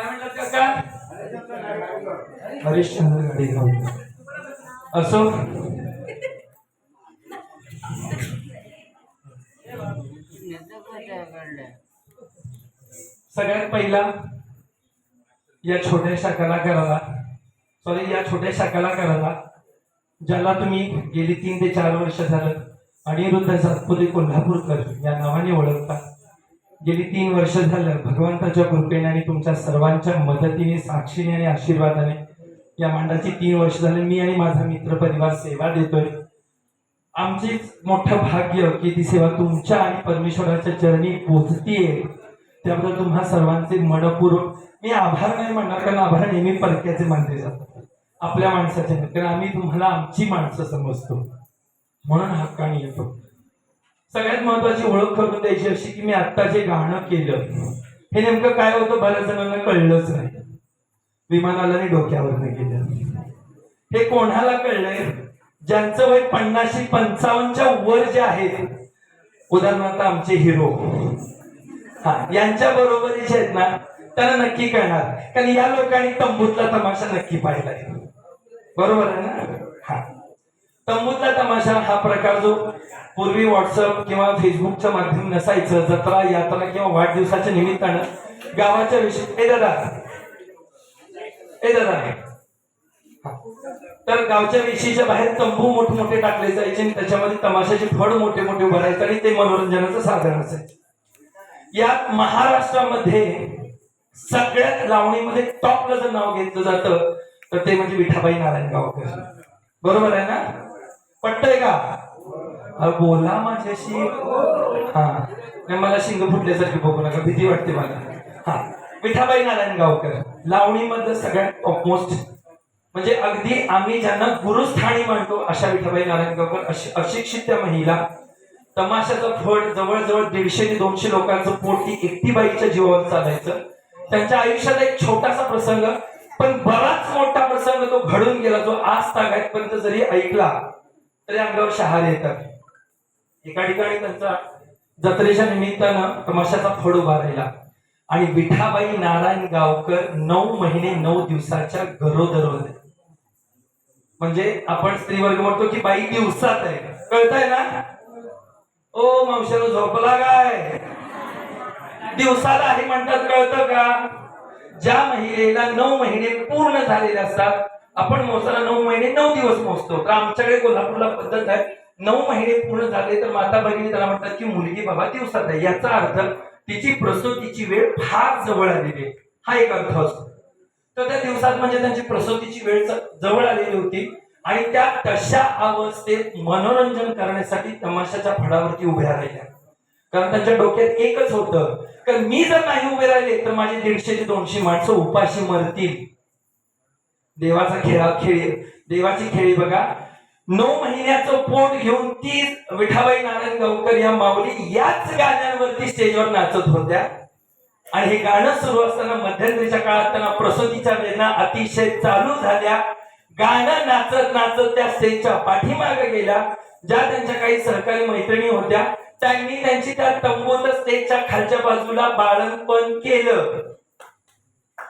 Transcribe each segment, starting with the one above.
काय म्हणतात हरिश्चंद्र असो. सगळ्यात पहिला या छोट्याशा कलाकाराला सॉरी या छोट्याशा कलाकाराला ज्याला तुम्ही गेली तीन ते चार वर्ष झालं. अनिरुद्ध सातपुरी कोल्हापूरकर या नावाने ओळखता. गेली तीन वर्ष झालं भगवंताच्या कृपेने आणि तुमच्या सर्वांच्या मदतीने साक्षीने आणि आशीर्वादाने या मांडाची तीन वर्ष झाले. मी आणि माझा मित्र परिवार सेवा देतोय. आमचेच मोठं भाग्य की ती सेवा तुमच्या आणि परमेश्वराच्या चरणी पोचतीये त्याबद्दल तुम्हा सर्वांचे मनपूर्वक मी आभार नाही म्हणणार कारण आभार नेहमी परक्याचे मानले जातात. आपल्या माणसाचे कारण आम्ही तुम्हाला आमची माणसं समजतो. म्हणून हक्काने येतो. सगळ्यात महत्वाची ओळख करून द्यायची अशी की मी आत्ता जे गाणं केलं हे नेमकं काय होतं बऱ्याच जणांना कळलंच नाही. विमानाला डोक्यावरनं गेलं. हे कोणाला कळलंय? ज्यांचं वय पन्नाशी पंचावन्नच्या वर जे आहेत उदाहरणार्थ आमचे हिरो. हा यांच्या बरोबरीचे आहेत ना त्यांना नक्की कळणार. कारण या लोकांनी तंबूतला तमाशा नक्की पाहिलाय. बरोबर आहे ना? तंबूतला तमाशा हा प्रकार जो पूर्वी व्हॉट्सअप किंवा फेसबुकचं माध्यम नसायचं जत्रा यात्रा किंवा वाढदिवसाच्या निमित्तानं गावाच्या विषयी ए दादा. ए दादा. तर गावच्या विषयीच्या बाहेर तंबू मोठमोठे टाकले जायचे आणि त्याच्यामध्ये तमाशाचे फड मोठे मोठे उभे आणि ते मनोरंजनाचं साधन असायचं. यात महाराष्ट्रामध्ये सगळ्यात लावणीमध्ये टॉपला जर नाव घेतलं जातं तर ते म्हणजे विठाबाई नारायण गावकर. बरोबर आहे ना? पटतय का? अहो, बोला माझ्याशी. हा. नाही मला शिंग फुटल्यासारखी बघू नका. भीती वाटते मला. हा. विठाबाई नारायण गावकर लावणीमधलं सगळ्यात टॉपमोस्ट म्हणजे अगदी आम्ही ज्यांना गुरुस्थानी मानतो अशा विठाबाई नारायण गावकर अशी अशिक्षित त्या महिला. तमाशाचं फळ जवळजवळ दीडशे ते दोनशे लोकांचं पोटी एकटीबाईच्या एकटी बाईच्या जीवावर चालायचं. त्यांच्या आयुष्यात एक छोटासा प्रसंग पण बराच मोठा प्रसंग तो घडून गेला जो आज तागायतपर्यंत जरी ऐकला तरी अंगावर शहार येतात. एका ठिकाणी त्यांचा जत्रेच्या निमित्तानं तमाशाचा फड उभा राहिला. आणि विठाबाई नारायण गावकर नऊ महिने नऊ दिवसाच्या गरोदर होते म्हणजे आपण स्त्री वर्ग म्हणतो की बाई दिवसात आहे. कळतंय ना? ओ मावशाला झोपला काय? दिवसाला आहे म्हणतात कळतं का? ज्या महिलेला नऊ महिने पूर्ण झालेले असतात आपण मोसाला नऊ महिने नऊ दिवस मोजतो तर आमच्याकडे कोल्हापूरला पद्धत आहे. नऊ महिने पूर्ण झाले तर माता भगिनी त्याला म्हणतात की मुलगी बाबा दिवसात आहे याचा अर्थ तिची प्रसूतीची वेळ फार जवळ आलेली आहे. हा एक अर्थ असतो. तर त्या दिवसात म्हणजे त्यांची प्रसूतीची वेळ जवळ आलेली होती. आणि त्या तशा अवस्थेत मनोरंजन करण्यासाठी तमाशाच्या फडावरती उभ्या राहिल्या. कारण त्यांच्या डोक्यात एकच होतं कारण मी जर नाही उभे राहिले तर माझे दीडशे ते दोनशे माणसं उपाशी मरतील. देवाचा खेळा खेळी देवाची खेळी बघा. नऊ महिन्याचं पोट घेऊन ती विठाबाई नारायण गावकर या माऊली याच गाण्यांवरती स्टेजवर नाचत होत्या. आणि हे गाणं सुरू असताना मध्यंतरीच्या काळात त्यांना प्रसूतीच्या वेदना अतिशय चालू झाल्या. गाणं नाचत नाचत त्या स्टेजच्या पाठीमागे गेल्या. ज्या त्यांच्या काही सहकारी मैत्रिणी होत्या त्यांनी त्यांची त्या तंबूत स्टेजच्या खालच्या बाजूला बाळणपण केलं.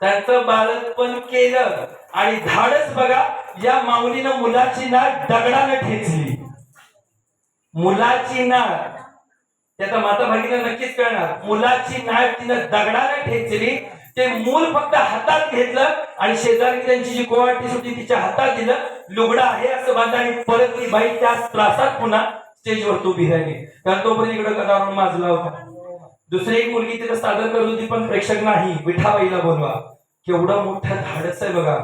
त्यांचं बालकपण केलं. आणि धाडच बघा या माऊलीनं मुलाची नाक दगडानं ठेचली. मुलाची नाक. त्याचा माता भगिनी नक्कीच कळणार. मुलाची नाक तिनं दगडानं ठेचली. ते मूल फक्त हातात घेतलं आणि शेजारी त्यांची जी कोवाटी सुटी तिच्या हातात दिलं. लुगडा आहे असं बांधलं आणि परत ती बाई त्या त्रासात पुन्हा स्टेजवर उभी राहिली. कारण तोपर्यंत इकडं गदारोळ माजला होता. दुसरी एक मुलगी तिथं सादर करत होती पण प्रेक्षक नाही विठाबाईला बोलवा. केवढं मोठं धाडस आहे बघा.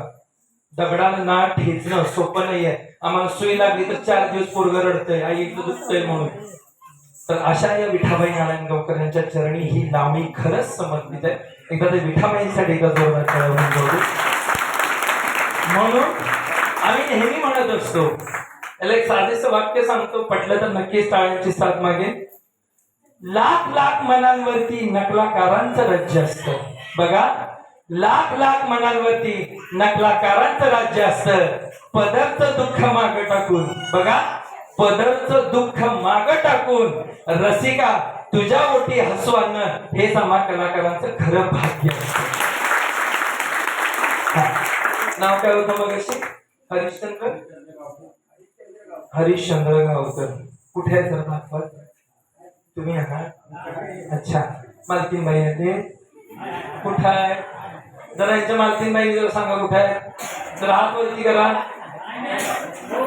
दगडानं ना ठेचणं सोपं नाहीये. आम्हाला सुई लागली तर चार दिवस पोरग रडतंय आई इथं म्हणून. तर अशा या विठाबाई नारायण गावकर यांच्या चरणी ही नामी खरंच समर्पित आहे. एकदा ते विठाबाईंसाठी एकदा जोरदार म्हणून आम्ही नेहमी म्हणत असतो याला एक साधेचं वाक्य सांगतो पटलं तर नक्कीच टाळ्यांची साथ मागेल लाख लाख मनांवरती नकलाकारांचं राज्य असतं. बघा लाख लाख मनांवरती नकलाकारांचं राज्य असतं. पदरचं दुःख माग टाकून. बघा पदरचं दुःख माग टाकून. रसिका तुझ्या ओटी हसू आणणं हे आम्हा कलाकारांचं खरं भाग्य असतं. नाव काय होतं मग अशी? हरिश्चंद्र? हरिश्चंद्र गावकर. कुठे आहे सर दाखवत तुम्ही आहात? अच्छा मालकीनबाई आहे ते कुठं आहे? जरा यांच्या मालकीनबाई जरा सांगा कुठं आहे? जरा हात वरती करा.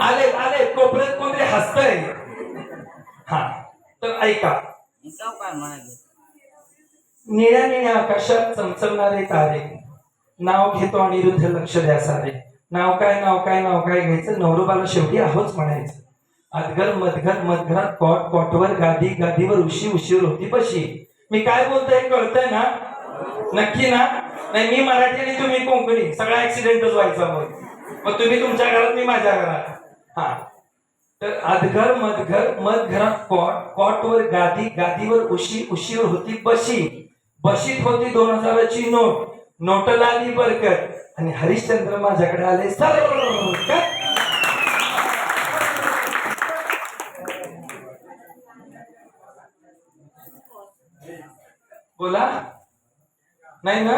आले आले कोपऱ्यात कोणतरी हसतंय. हा तर ऐका. निळ्या निळ्या आकाशात चमचमणारे तारे. नाव घेतो अनिरुद्ध लक्ष द्या सारे. नाव काय नाव काय नाव काय घ्यायचं? नवरोबाला शेवटी आहोच म्हणायचं. अदगर मधगर मधघरात कॉट कॉटवर गादी गादीवर उशी उशीवर होती बशी. मी काय बोलतोय कळतंय ना? नक्की ना? नाही मी मराठी आणि तुम्ही कोंकणी. सगळा ऍक्सिडेंटच व्हायचा मग. मग तुम्ही तुमच्या घरात मी माझ्या घरात. हा. तर अदघर मधघर मधघरात कॉट कॉटवर गादी गादीवर उशी उशीवर होती बशी. बशीत होती दोन हजाराची नोट. नोटला आली बरकत. आणि हरिश्चंद्र माझ्याकडे आले. सर बोला. नाही ना?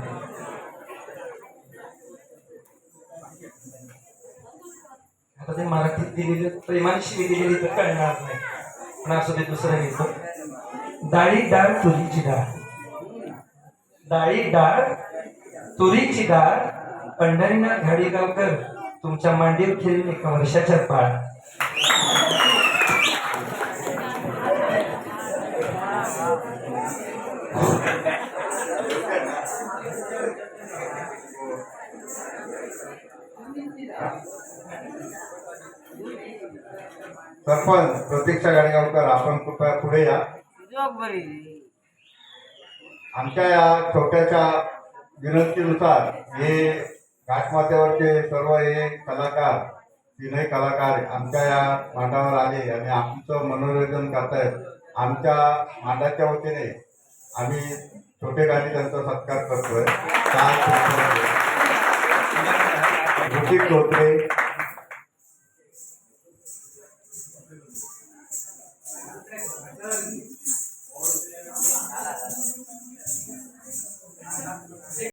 हॅलो मराठीत दिलेलं प्रेमाने शिवी दिलेली तर कळणार नाही. पण असं ते दुसरं घेतो डाळी डाळ तुरीची डाळ. डाळी डाळ तुरीची डाळ पंढरीनाथ घाडीगावकर तुमच्या मांडीवर खेळून एका वर्षाच्या पाळ सरपंच प्रतीक्षा गाडगावकर आपण कृपया पुढे या. आमच्या या छोट्याशा विनंतीनुसार हे घाटमाथ्यावरचे सर्व हे कलाकार तीनही कलाकार आमच्या या मांडावर आले आणि आमचं मनोरंजन करतायत. आमच्या मांडाच्या वतीने आम्ही छोटे गाणी त्यांचा सत्कार करतोय. ऋतिक धोत्रे